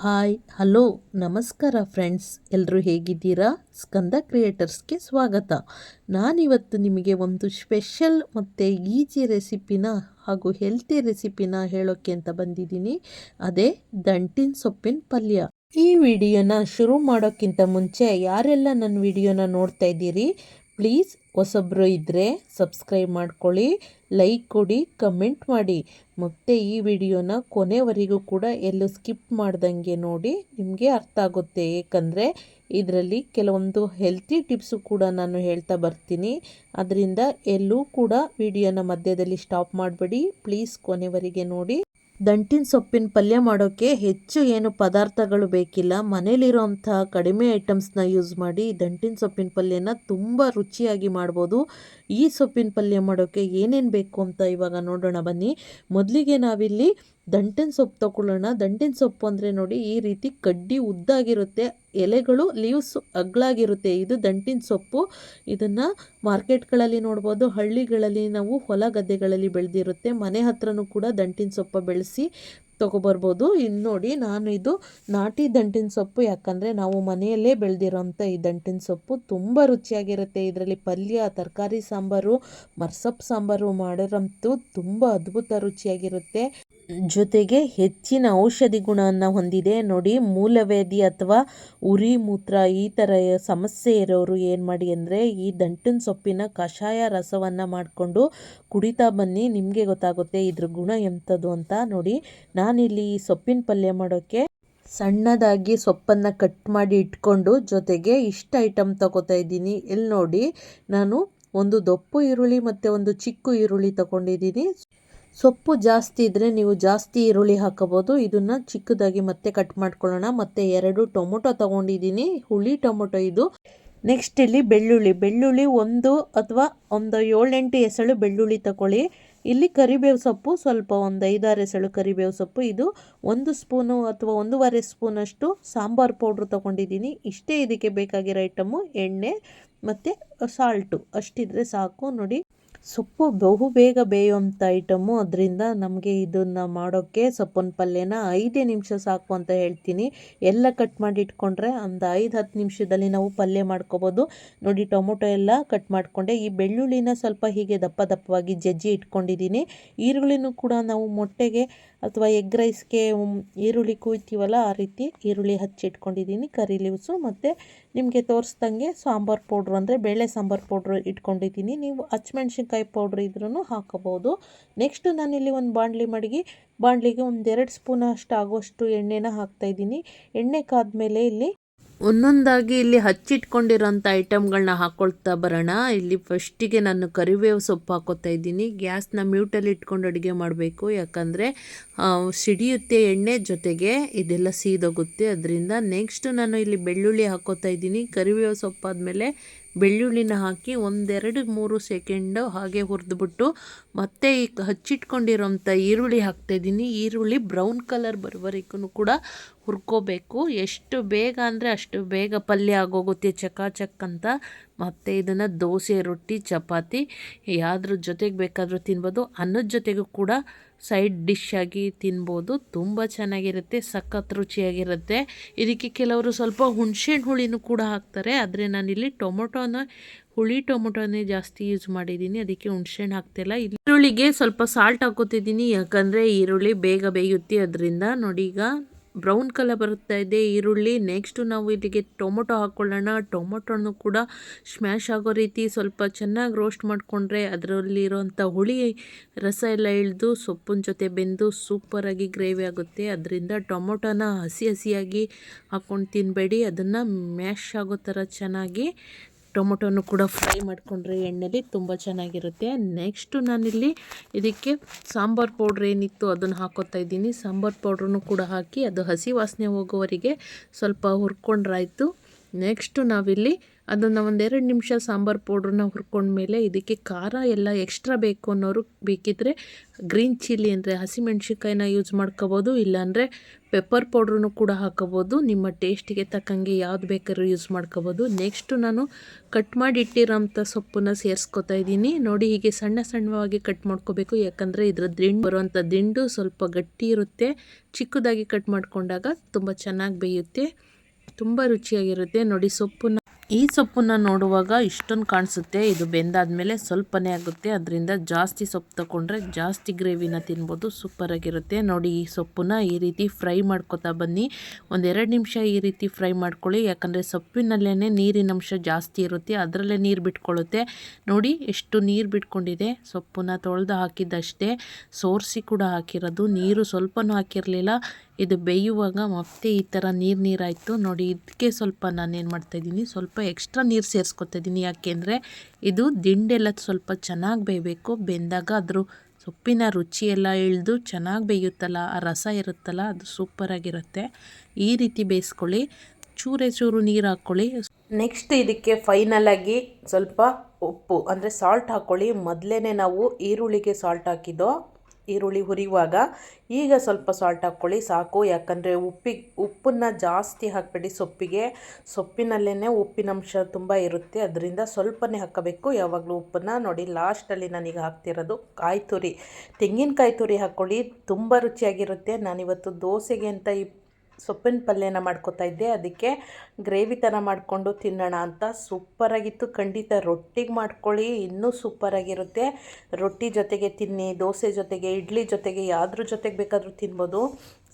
Hi, hello, ನಮಸ್ಕಾರ friends. ಎಲ್ಲರೂ ಹೇಗಿದ್ದೀರಾ? ಸ್ಕಂದ ಕ್ರಿಯೇಟರ್ಸ್ಗೆ ಸ್ವಾಗತ. ನಾನಿವತ್ತು ನಿಮಗೆ ಒಂದು ಸ್ಪೆಷಲ್ ಮತ್ತು ಈಜಿ ರೆಸಿಪಿನ ಹಾಗೂ ಹೆಲ್ತಿ ರೆಸಿಪಿನ ಹೇಳೋಕ್ಕೆ ಅಂತ ಬಂದಿದ್ದೀನಿ. ಅದೇ ದಂಟಿನ ಸೊಪ್ಪಿನ ಪಲ್ಯ. ಈ ವಿಡಿಯೋನ ಶುರು ಮಾಡೋಕ್ಕಿಂತ ಮುಂಚೆ ಯಾರೆಲ್ಲ ನನ್ನ ವಿಡಿಯೋನ ನೋಡ್ತಾ ಇದ್ದೀರಿ, ಪ್ಲೀಸ್ ಹೊಸಬ್ರು ಇದ್ದರೆ ಸಬ್ಸ್ಕ್ರೈಬ್ ಮಾಡ್ಕೊಳ್ಳಿ. ಲೈಕ್ ಕೊಡಿ ಕಮೆಂಟ್ ಮಾಡಿ. ಮತ್ತೆ ಈ ವಿಡಿಯೋನ ಕೊನೆವರೆಗೂ ಕೂಡ ಎಲ್ಲೂ ಸ್ಕಿಪ್ ಮಾಡ್ದಂಗೆ ನೋಡಿ ನಿಮಗೆ ಅರ್ಥ ಆಗುತ್ತೆ. ಏಕೆಂದರೆ ಇದರಲ್ಲಿ ಕೆಲವೊಂದು ಹೆಲ್ತಿ ಟಿಪ್ಸು ಕೂಡ ನಾನು ಹೇಳ್ತಾ ಬರ್ತೀನಿ. ಅದರಿಂದ ಎಲ್ಲೂ ಕೂಡ ವಿಡಿಯೋನ ಮಧ್ಯದಲ್ಲಿ ಸ್ಟಾಪ್ ಮಾಡಬೇಡಿ. ಪ್ಲೀಸ್ ಕೊನೆವರೆಗೆ ನೋಡಿ. ದಂಟಿನ ಸೊಪ್ಪಿನ ಪಲ್ಯ ಮಾಡೋಕ್ಕೆ ಹೆಚ್ಚು ಏನು ಪದಾರ್ಥಗಳು ಬೇಕಿಲ್ಲ. ಮನೇಲಿರೋಂಥ ಕಡಿಮೆ ಐಟಮ್ಸ್ನ ಯೂಸ್ ಮಾಡಿ ದಂಟಿನ ಸೊಪ್ಪಿನ ಪಲ್ಯನ ತುಂಬ ರುಚಿಯಾಗಿ ಮಾಡ್ಬೋದು. ಈ ಸೊಪ್ಪಿನ ಪಲ್ಯ ಮಾಡೋಕ್ಕೆ ಏನೇನು ಬೇಕು ಅಂತ ಇವಾಗ ನೋಡೋಣ ಬನ್ನಿ. ಮೊದಲಿಗೆ ನಾವಿಲ್ಲಿ ದಂಟಿನ ಸೊಪ್ಪು ತಗೊಳ್ಳೋಣ. ದಂಟಿನ ಸೊಪ್ಪು ಅಂದರೆ ನೋಡಿ ಈ ರೀತಿ ಕಡ್ಡಿ ಉದ್ದಾಗಿರುತ್ತೆ. ಎಲೆಗಳು ಲೀವ್ಸ್ ಅಗ್ಲಾಗಿರುತ್ತೆ. ಇದು ದಂಟಿನ ಸೊಪ್ಪು. ಇದನ್ನು ಮಾರ್ಕೆಟ್ಗಳಲ್ಲಿ ನೋಡ್ಬೋದು. ಹಳ್ಳಿಗಳಲ್ಲಿ ನಾವು ಹೊಲ ಗದ್ದೆಗಳಲ್ಲಿ ಬೆಳೆದಿರುತ್ತೆ. ಮನೆ ಹತ್ರನೂ ಕೂಡ ದಂಟಿನ ಸೊಪ್ಪು ಬೆಳೆಸಿ ತೊಗೊಬರ್ಬೋದು. ಇನ್ನು ನೋಡಿ ನಾನು ಇದು ನಾಟಿ ದಂಟಿನ ಸೊಪ್ಪು. ಯಾಕಂದರೆ ನಾವು ಮನೆಯಲ್ಲೇ ಬೆಳೆದಿರೋಂಥ ಈ ದಂಟಿನ ಸೊಪ್ಪು ತುಂಬ ರುಚಿಯಾಗಿರುತ್ತೆ. ಇದರಲ್ಲಿ ಪಲ್ಯ, ತರಕಾರಿ ಸಾಂಬಾರು, ಮರ್ಸೊಪ್ಪು ಸಾಂಬಾರು ಮಾಡಿರಂತೂ ತುಂಬ ಅದ್ಭುತ ರುಚಿಯಾಗಿರುತ್ತೆ. ಜೊತೆಗೆ ಹೆಚ್ಚಿನ ಔಷಧಿ ಗುಣವನ್ನು ಹೊಂದಿದೆ. ನೋಡಿ ಮೂಲವೇದಿ ಅಥವಾ ಉರಿ, ಮೂತ್ರ ಈ ಥರ ಸಮಸ್ಯೆ ಇರೋರು ಏನು ಮಾಡಿ ಅಂದರೆ, ಈ ದಂಟಿನ ಸೊಪ್ಪಿನ ಕಷಾಯ ರಸವನ್ನು ಮಾಡಿಕೊಂಡು ಕುಡಿತಾ ಬನ್ನಿ, ನಿಮಗೆ ಗೊತ್ತಾಗುತ್ತೆ ಇದ್ರ ಗುಣ ಎಂಥದ್ದು ಅಂತ. ನೋಡಿ, ನಾನಿಲ್ಲಿ ಈ ಸೊಪ್ಪಿನ ಪಲ್ಯ ಮಾಡೋಕ್ಕೆ ಸಣ್ಣದಾಗಿ ಸೊಪ್ಪನ್ನು ಕಟ್ ಮಾಡಿ ಇಟ್ಕೊಂಡು ಜೊತೆಗೆ ಇಷ್ಟು ಐಟಮ್ ತಗೋತಾ ಇದ್ದೀನಿ. ಇಲ್ಲಿ ನೋಡಿ ನಾನು ಒಂದು ದೊಪ್ಪು ಈರುಳ್ಳಿ ಮತ್ತು ಒಂದು ಚಿಕ್ಕ ಈರುಳ್ಳಿ ತಗೊಂಡಿದ್ದೀನಿ. ಸೊಪ್ಪು ಜಾಸ್ತಿ ಇದ್ದರೆ ನೀವು ಜಾಸ್ತಿ ಈರುಳ್ಳಿ ಹಾಕಬಹುದು. ಇದನ್ನು ಚಿಕ್ಕದಾಗಿ ಮತ್ತೆ ಕಟ್ ಮಾಡ್ಕೊಳ್ಳೋಣ. ಮತ್ತು ಎರಡು ಟೊಮೊಟೊ ತಗೊಂಡಿದ್ದೀನಿ. ಹುಳಿ ಟೊಮೊಟೊ ಇದು. ನೆಕ್ಸ್ಟ್ ಇಲ್ಲಿ ಬೆಳ್ಳುಳ್ಳಿ. ಬೆಳ್ಳುಳ್ಳಿ ಒಂದು ಅಥವಾ ಒಂದು ಏಳೆಂಟು ಎಸಳು ಬೆಳ್ಳುಳ್ಳಿ ತಗೊಳ್ಳಿ ಇಲ್ಲಿ ಕರಿಬೇವು ಸೊಪ್ಪು ಸ್ವಲ್ಪ ಒಂದು ಐದಾರು ಎಸಳು ಕರಿಬೇವು ಸೊಪ್ಪು. ಇದು ಒಂದು ಸ್ಪೂನು ಅಥವಾ ಒಂದೂವರೆ ಸ್ಪೂನಷ್ಟು ಸಾಂಬಾರು ಪೌಡ್ರ್ ತೊಗೊಂಡಿದ್ದೀನಿ. ಇಷ್ಟೇ ಇದಕ್ಕೆ ಬೇಕಾಗಿರೋ ಐಟಮು ಎಣ್ಣೆ ಮತ್ತು ಸಾಲ್ಟು ಅಷ್ಟಿದ್ರೆ ಸಾಕು. ನೋಡಿ ಸೊಪ್ಪು ಬಹು ಬೇಗ ಬೇಯುವಂಥ ಐಟಮು ಅದರಿಂದ ನಮಗೆ ಇದನ್ನು ಮಾಡೋಕ್ಕೆ ಸೊಪ್ಪಿನ ಪಲ್ಯನ ಐದೇ ನಿಮಿಷ ಸಾಕು ಅಂತ ಹೇಳ್ತೀನಿ. ಎಲ್ಲ ಕಟ್ ಮಾಡಿ ಇಟ್ಕೊಂಡ್ರೆ ಒಂದು ಐದು ಹತ್ತು ನಿಮಿಷದಲ್ಲಿ ನಾವು ಪಲ್ಯ ಮಾಡ್ಕೋಬೋದು. ನೋಡಿ, ಟೊಮೊಟೊ ಎಲ್ಲ ಕಟ್ ಮಾಡಿಕೊಂಡೆ. ಈ ಬೆಳ್ಳುಳ್ಳಿನ ಸ್ವಲ್ಪ ಹೀಗೆ ದಪ್ಪ ದಪ್ಪವಾಗಿ ಜಜ್ಜಿ ಇಟ್ಕೊಂಡಿದ್ದೀನಿ. ಈರುಳ್ಳಿನೂ ಕೂಡ ನಾವು ಮೊಟ್ಟೆಗೆ ಅಥವಾ ಎಗ್ ರೈಸ್ಗೆ ಈರುಳ್ಳಿ ಕುಯ್ತೀವಲ್ಲ ಆ ರೀತಿ ಈರುಳ್ಳಿ ಹಚ್ಚಿಟ್ಕೊಂಡಿದ್ದೀನಿ ಕರಿ ಲೀವ್ಸು ಮತ್ತು ನಿಮಗೆ ತೋರಿಸ್ದಂಗೆ ಸಾಂಬಾರು ಪೌಡ್ರು ಅಂದರೆ ಬೇಳೆ ಸಾಂಬಾರು ಪೌಡ್ರು ಇಟ್ಕೊಂಡಿದ್ದೀನಿ. ನೀವು ಹಚ್ಮೆಣ್ಸಿನ್ಕಾಯಿ ಪೌಡ್ರ್ ಇದ್ರೂ ಹಾಕೋಬೋದು ನೆಕ್ಸ್ಟು ನಾನಿಲ್ಲಿ ಒಂದು ಬಾಣಲಿ ಮಡಗಿ, ಬಾಣಲಿಗೆ ಒಂದೆರಡು ಸ್ಪೂನ್ ಅಷ್ಟು ಆಗೋಷ್ಟು ಎಣ್ಣೆನ ಹಾಕ್ತಾಯಿದ್ದೀನಿ ಎಣ್ಣೆ ಕಾದ್ಮೇಲೆ ಇಲ್ಲಿ ಒಂದೊಂದಾಗಿ ಇಲ್ಲಿ ಹಚ್ಚಿಟ್ಕೊಂಡಿರೋಂಥ ಐಟಮ್ಗಳನ್ನ ಹಾಕ್ಕೊಳ್ತಾ ಬರೋಣ. ಇಲ್ಲಿ ಫಸ್ಟಿಗೆ ನಾನು ಕರಿಬೇವು ಸೊಪ್ಪು ಹಾಕೋತಾ ಇದ್ದೀನಿ. ಗ್ಯಾಸ್ನ ಮ್ಯೂಟಲ್ಲಿ ಇಟ್ಕೊಂಡು ಅಡುಗೆ ಮಾಡಬೇಕು. ಯಾಕಂದರೆ ಸಿಡಿಯುತ್ತೆ ಎಣ್ಣೆ ಜೊತೆಗೆ, ಇದೆಲ್ಲ ಸೀದೋಗುತ್ತೆ. ಅದರಿಂದ ನೆಕ್ಸ್ಟ್ ನಾನು ಇಲ್ಲಿ ಬೆಳ್ಳುಳ್ಳಿ ಹಾಕೋತಾ ಇದ್ದೀನಿ. ಕರಿಬೇವು ಸೊಪ್ಪಾದಮೇಲೆ ಬೆಳ್ಳುಳ್ಳಿನ ಹಾಕಿ ಒಂದೆರಡು ಮೂರು ಸೆಕೆಂಡು ಹಾಗೆ ಹುರಿದ್ಬಿಟ್ಟು ಮತ್ತೆ ಈ ಹಚ್ಚಿಟ್ಕೊಂಡಿರೋಂಥ ಈರುಳ್ಳಿ ಹಾಕ್ತಾಯಿದ್ದೀನಿ ಈರುಳ್ಳಿ ಬ್ರೌನ್ ಕಲರ್ ಬರೋವರೆಗೂ ಕೂಡ ಹುರ್ಕೋಬೇಕು. ಎಷ್ಟು ಬೇಗ ಅಂದರೆ ಅಷ್ಟು ಬೇಗ ಪಲ್ಯ ಆಗೋಗುತ್ತೆ, ಚಕಾಚಕ್ ಅಂತ. ಮತ್ತು ಇದನ್ನು ದೋಸೆ, ರೊಟ್ಟಿ, ಚಪಾತಿ ಯಾವ್ದ್ರ ಜೊತೆಗೆ ಬೇಕಾದರೂ ತಿನ್ಬೋದು. ಅನ್ನದ ಜೊತೆಗೂ ಕೂಡ ಸೈಡ್ ಡಿಶ್ ಆಗಿ ತಿನ್ಬೋದು. ತುಂಬ ಚೆನ್ನಾಗಿರುತ್ತೆ, ಸಖತ್ ರುಚಿಯಾಗಿರುತ್ತೆ. ಇದಕ್ಕೆ ಕೆಲವರು ಸ್ವಲ್ಪ ಹುಣಸೆಹಣ್ಣು ಹುಳಿನೂ ಕೂಡ ಹಾಕ್ತಾರೆ. ಆದರೆ ನಾನಿಲ್ಲಿ ಟೊಮೊಟೊನ, ಹುಳಿ ಟೊಮೊಟೊನೇ ಜಾಸ್ತಿ ಯೂಸ್ ಮಾಡಿದ್ದೀನಿ. ಅದಕ್ಕೆ ಹುಣಸೆಹಣ್ಣು ಹಾಕ್ತಿಲ್ಲ ಈರುಳ್ಳಿಗೆ ಸ್ವಲ್ಪ ಸಾಲ್ಟ್ ಹಾಕೋತಿದ್ದೀನಿ. ಯಾಕಂದರೆ ಈರುಳ್ಳಿ ಬೇಗ ಬೇಯುತ್ತೆ. ಅದರಿಂದ ನೋಡಿ ಈಗ ಬ್ರೌನ್ ಕಲರ್ ಬರುತ್ತಾ ಇದೆ, ಈರುಳ್ಳಿ. ನೆಕ್ಸ್ಟು ನಾವು ಇಲ್ಲಿಗೆ ಟೊಮೊಟೊ ಹಾಕ್ಕೊಳ್ಳೋಣ ಟೊಮೊಟೊನು ಕೂಡ ಸ್ಮ್ಯಾಶ್ ಆಗೋ ರೀತಿ ಸ್ವಲ್ಪ ಚೆನ್ನಾಗಿ ರೋಸ್ಟ್ ಮಾಡಿಕೊಂಡ್ರೆ ಅದರಲ್ಲಿರೋಂಥ ಹುಳಿ, ರಸ ಎಲ್ಲ ಇಳಿದು ಸೊಪ್ಪಿನ ಜೊತೆ ಬೆಂದು ಸೂಪರಾಗಿ ಗ್ರೇವಿ ಆಗುತ್ತೆ. ಅದರಿಂದ ಟೊಮೊಟೊನ ಹಸಿ ಹಸಿಯಾಗಿ ಹಾಕ್ಕೊಂಡು ತಿನ್ನಬೇಡಿ ಅದನ್ನು ಮ್ಯಾಶ್ ಆಗೋ ಥರ ಚೆನ್ನಾಗಿ ಟೊಮೊಟೊನು ಕೂಡ ಫ್ರೈ ಮಾಡಿಕೊಂಡ್ರೆ ಎಣ್ಣೆಲಿ ತುಂಬ ಚೆನ್ನಾಗಿರುತ್ತೆ. ನೆಕ್ಸ್ಟು ನಾನಿಲ್ಲಿ ಇದಕ್ಕೆ ಸಾಂಬಾರು ಪೌಡ್ರ್ ಏನಿತ್ತು ಅದನ್ನು ಹಾಕೋತಾ ಇದ್ದೀನಿ. ಸಾಂಬಾರು ಪೌಡ್ರನ್ನು ಕೂಡ ಹಾಕಿ ಅದು ಹಸಿ ವಾಸನೆ ಹೋಗೋವರೆಗೆ ಸ್ವಲ್ಪ ಹುರ್ಕೊಂಡ್ರಾಯಿತು. ನೆಕ್ಸ್ಟು ನಾವಿಲ್ಲಿ ಅದನ್ನು ಒಂದೆರಡು ನಿಮಿಷ ಸಾಂಬಾರು ಪೌಡ್ರನ್ನ ಹುರ್ಕೊಂಡ್ಮೇಲೆ ಇದಕ್ಕೆ ಖಾರ ಎಲ್ಲ ಎಕ್ಸ್ಟ್ರಾ ಬೇಕು ಅನ್ನೋರು ಬೇಕಿದ್ದರೆ ಗ್ರೀನ್ ಚಿಲ್ಲಿ ಅಂದರೆ ಹಸಿಮೆಣ್ಸಿನ್ಕಾಯಿನ ಯೂಸ್ ಮಾಡ್ಕೋಬೋದು, ಇಲ್ಲಾಂದರೆ ಪೆಪ್ಪರ್ ಪೌಡ್ರನ್ನು ಕೂಡ ಹಾಕೋಬೋದು, ನಿಮ್ಮ ಟೇಸ್ಟಿಗೆ ತಕ್ಕಂಗೆ ಯಾವ್ದು ಬೇಕಾದ್ರೂ ಯೂಸ್ ಮಾಡ್ಕೋಬೋದು. ನೆಕ್ಸ್ಟು ನಾನು ಕಟ್ ಮಾಡಿ ಇಟ್ಟಿರೋಂಥ ಸೊಪ್ಪನ್ನು ಸೇರಿಸ್ಕೊತಾ ಇದ್ದೀನಿ. ನೋಡಿ ಹೀಗೆ ಸಣ್ಣ ಸಣ್ಣವಾಗಿ ಕಟ್ ಮಾಡ್ಕೋಬೇಕು, ಯಾಕಂದರೆ ಇದರ ದಿಂಡು ಬರುವಂಥ ದಿಂಡು ಸ್ವಲ್ಪ ಗಟ್ಟಿ ಇರುತ್ತೆ. ಚಿಕ್ಕದಾಗಿ ಕಟ್ ಮಾಡಿಕೊಂಡಾಗ ತುಂಬ ಚೆನ್ನಾಗಿ ಬೇಯುತ್ತೆ, ತುಂಬ ರುಚಿಯಾಗಿರುತ್ತೆ. ನೋಡಿ ಸೊಪ್ಪನ್ನ ಈ ಸೊಪ್ಪನ್ನು ನೋಡುವಾಗ ಇಷ್ಟೊಂದು ಕಾಣಿಸುತ್ತೆ. ಇದು ಬೆಂದಾದ್ಮೇಲೆ ಸ್ವಲ್ಪನೇ ಆಗುತ್ತೆ. ಅದರಿಂದ ಜಾಸ್ತಿ ಸೊಪ್ಪು ತಗೊಂಡ್ರೆ ಜಾಸ್ತಿ ಗ್ರೇವಿನ ತಿನ್ಬೋದು. ಸೂಪರಾಗಿರುತ್ತೆ ನೋಡಿ ಈ ಸೊಪ್ಪನ್ನ ಈ ರೀತಿ ಫ್ರೈ ಮಾಡ್ಕೊತಾ ಬನ್ನಿ. ಒಂದೆರಡು ನಿಮಿಷ ಈ ರೀತಿ ಫ್ರೈ ಮಾಡ್ಕೊಳ್ಳಿ. ಯಾಕಂದರೆ ಸೊಪ್ಪಿನಲ್ಲೇ ನೀರಿನ ಅಂಶ ಜಾಸ್ತಿ ಇರುತ್ತೆ. ಅದರಲ್ಲೇ ನೀರು ಬಿಟ್ಕೊಳ್ಳುತ್ತೆ. ನೋಡಿ ಎಷ್ಟು ನೀರು ಬಿಟ್ಕೊಂಡಿದೆ. ಸೊಪ್ಪನ್ನ ತೊಳೆದು ಹಾಕಿದ್ದಷ್ಟೇ. ಸೋರಿಸಿ ಕೂಡ ಹಾಕಿರೋದು. ನೀರು ಸ್ವಲ್ಪನೂ ಹಾಕಿರಲಿಲ್ಲ. ಇದು ಬೇಯುವಾಗ ಮತ್ತೆ ಈ ಥರ ನೀರು ನೀರಾಯಿತು. ನೋಡಿ ಇದಕ್ಕೆ ಸ್ವಲ್ಪ ನಾನೇನು ಮಾಡ್ತಾಯಿದ್ದೀನಿ ಸ್ವಲ್ಪ ಎಕ್ಸ್ಟ್ರಾ ನೀರು ಸೇರಿಸ್ಕೊತಾ ಇದ್ದೀನಿ. ಯಾಕೆಂದರೆ ಇದು ದಿಂಡೆಲ್ಲ ಸ್ವಲ್ಪ ಚೆನ್ನಾಗಿ ಬೇಯಬೇಕು. ಬೆಂದಾಗ ಅದ್ರ ಸೊಪ್ಪಿನ ರುಚಿಯೆಲ್ಲ ಇಳಿದು ಚೆನ್ನಾಗಿ ಬೇಯುತ್ತಲ್ಲ, ಆ ರಸ ಇರುತ್ತಲ್ಲ, ಅದು ಸೂಪರಾಗಿರುತ್ತೆ ಈ ರೀತಿ ಬೇಯಿಸ್ಕೊಳ್ಳಿ. ಚೂರೇ ಚೂರು ನೀರು ಹಾಕ್ಕೊಳ್ಳಿ. ನೆಕ್ಸ್ಟ್ ಇದಕ್ಕೆ ಫೈನಲಾಗಿ ಸ್ವಲ್ಪ ಉಪ್ಪು, ಅಂದರೆ ಸಾಲ್ಟ್ ಹಾಕ್ಕೊಳ್ಳಿ. ಮೊದಲೇ ನಾವು ಈರುಳ್ಳಿಗೆ ಸಾಲ್ಟ್ ಹಾಕಿದ್ದೋ. ಈರುಳ್ಳಿ ಹುರಿಯುವಾಗ ಈಗ ಸ್ವಲ್ಪ ಸಾಲ್ಟ್ ಹಾಕ್ಕೊಳ್ಳಿ. ಸಾಕು. ಯಾಕಂದರೆ ಉಪ್ಪಿಗೆ ಉಪ್ಪನ್ನು ಜಾಸ್ತಿ ಹಾಕಬೇಡಿ ಸೊಪ್ಪಿಗೆ. ಸೊಪ್ಪಿನಲ್ಲೇ ಉಪ್ಪಿನಂಶ ತುಂಬ ಇರುತ್ತೆ. ಅದರಿಂದ ಸ್ವಲ್ಪನೇ ಹಾಕಬೇಕು. ಯಾವಾಗಲೂ ಉಪ್ಪನ್ನು ನೋಡಿ. ಲಾಸ್ಟಲ್ಲಿ ನಾನೀಗ ಹಾಕ್ತಿರೋದು ಕಾಯಿ ತುರಿ ತೆಂಗಿನಕಾಯಿ ತುರಿ ಹಾಕ್ಕೊಳ್ಳಿ. ತುಂಬ ರುಚಿಯಾಗಿರುತ್ತೆ. ನಾನಿವತ್ತು ದೋಸೆಗೆ ಅಂತ ಈ ಸೊಪ್ಪಿನ ಪಲ್ಯನ ಮಾಡ್ಕೊತಾ ಇದ್ದೆ. ಅದಕ್ಕೆ ಗ್ರೇವಿ ಥರ ಮಾಡಿಕೊಂಡು ತಿನ್ನೋಣ ಅಂತ ಸೂಪರಾಗಿತ್ತು. ಖಂಡಿತ ರೊಟ್ಟಿಗೆ ಮಾಡ್ಕೊಳ್ಳಿ, ಇನ್ನೂ ಸೂಪರಾಗಿರುತ್ತೆ. ರೊಟ್ಟಿ ಜೊತೆಗೆ ತಿನ್ನಿ, ದೋಸೆ ಜೊತೆಗೆ, ಇಡ್ಲಿ ಜೊತೆಗೆ, ಯಾವ್ದ್ರ ಜೊತೆಗೆ ಬೇಕಾದರೂ ತಿನ್ಬೋದು.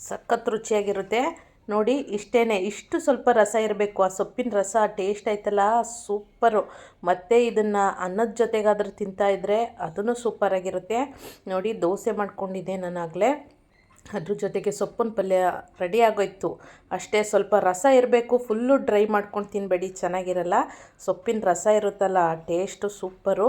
ಸಖತ್ ರುಚಿಯಾಗಿರುತ್ತೆ. ನೋಡಿ ಇಷ್ಟೇ ಇಷ್ಟು ಸ್ವಲ್ಪ ರಸ ಇರಬೇಕು. ಆ ಸೊಪ್ಪಿನ ರಸ ಟೇಸ್ಟ್ ಆಯ್ತಲ್ಲ, ಸೂಪರು. ಮತ್ತು ಇದನ್ನು ಅನ್ನದ ಜೊತೆಗಾದರೂ ತಿಂತಾಯಿದ್ರೆ ಅದನ್ನು ಸೂಪರಾಗಿರುತ್ತೆ. ನೋಡಿ, ದೋಸೆ ಮಾಡ್ಕೊಂಡಿದ್ದೆ ನಾನಾಗಲೇ. ಅದ್ರ ಜೊತೆಗೆ ಸೊಪ್ಪಿನ ಪಲ್ಯ ರೆಡಿ ಆಗೋಯ್ತು. ಅಷ್ಟೇ ಸ್ವಲ್ಪ ರಸ ಇರಬೇಕು ಫುಲ್ಲು ಡ್ರೈ ಮಾಡ್ಕೊಂಡು ತಿನ್ನಬೇಡಿ ಚೆನ್ನಾಗಿರಲ್ಲ. ಸೊಪ್ಪಿನ ರಸ ಇರುತ್ತಲ್ಲ, ಆ ಟೇಸ್ಟು ಸೂಪರು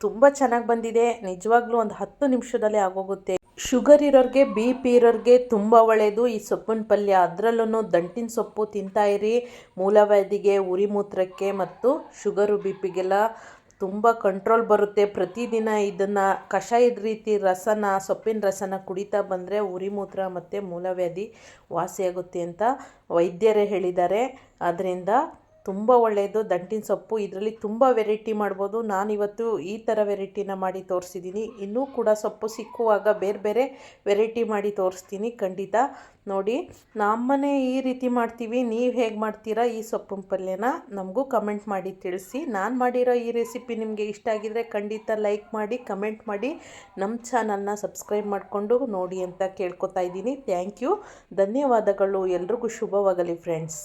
ತುಂಬ ಚೆನ್ನಾಗಿ ಬಂದಿದೆ. ನಿಜವಾಗ್ಲೂ ಒಂದು ಹತ್ತು ನಿಮಿಷದಲ್ಲೇ ಆಗೋಗುತ್ತೆ. ಶುಗರ್ ಇರೋರಿಗೆ ಬಿ ಪಿ ಇರೋರಿಗೆ ತುಂಬ ಒಳ್ಳೆಯದು ಈ ಸೊಪ್ಪಿನ ಪಲ್ಯ ಅದರಲ್ಲೂ ದಂಟಿನ ಸೊಪ್ಪು ತಿಂತಾಯಿರಿ ಮೂಲವ್ಯಾಧಿಗೆ ಉರಿಮೂತ್ರಕ್ಕೆ ಮತ್ತು ಶುಗರು ಬಿ ಪಿಗೆಲ್ಲ ತುಂಬ ಕಂಟ್ರೋಲ್ ಬರುತ್ತೆ. ಪ್ರತಿದಿನ ಇದನ್ನು ಕಷಾಯದ ರೀತಿ ರಸನ, ಸೊಪ್ಪಿನ ರಸನ ಕುಡಿತಾ ಬಂದರೆ ಉರಿ ಮೂತ್ರ ಮತ್ತು ಮೂಲವ್ಯಾಧಿ ವಾಸಿಯಾಗುತ್ತೆ ಅಂತ ವೈದ್ಯರೇ ಹೇಳಿದ್ದಾರೆ. ಆದ್ದರಿಂದ ತುಂಬ ಒಳ್ಳೆಯದು. ದಂಟಿನ ಸೊಪ್ಪು, ಇದರಲ್ಲಿ ತುಂಬ ವೆರೈಟಿ ಮಾಡ್ಬೋದು. ನಾನಿವತ್ತು ಈ ಥರ ವೆರೈಟಿನ ಮಾಡಿ ತೋರಿಸಿದ್ದೀನಿ ಇನ್ನೂ ಕೂಡ ಸೊಪ್ಪು ಸಿಕ್ಕುವಾಗ ಬೇರೆ ಬೇರೆ ವೆರೈಟಿ ಮಾಡಿ ತೋರಿಸ್ತೀನಿ ಖಂಡಿತ. ನೋಡಿ, ನಮ್ಮನೆ ಈ ರೀತಿ ಮಾಡ್ತೀವಿ. ನೀವು ಹೇಗೆ ಮಾಡ್ತೀರಾ ಈ ಸೊಪ್ಪಿನ ಪಲ್ಯನ ನಮಗೂ ಕಮೆಂಟ್ ಮಾಡಿ ತಿಳಿಸಿ. ನಾನು ಮಾಡಿರೋ ಈ ರೆಸಿಪಿ ನಿಮಗೆ ಇಷ್ಟ ಆಗಿದರೆ ಖಂಡಿತ ಲೈಕ್ ಮಾಡಿ ಕಮೆಂಟ್ ಮಾಡಿ. ನಮ್ಮ ಚಾನಲ್ನ ಸಬ್ಸ್ಕ್ರೈಬ್ ಮಾಡಿಕೊಂಡು ನೋಡಿ ಅಂತ ಕೇಳ್ಕೊತಾ ಇದ್ದೀನಿ. ಥ್ಯಾಂಕ್ ಯು ಧನ್ಯವಾದಗಳು. ಎಲ್ರಿಗೂ ಶುಭವಾಗಲಿ ಫ್ರೆಂಡ್ಸ್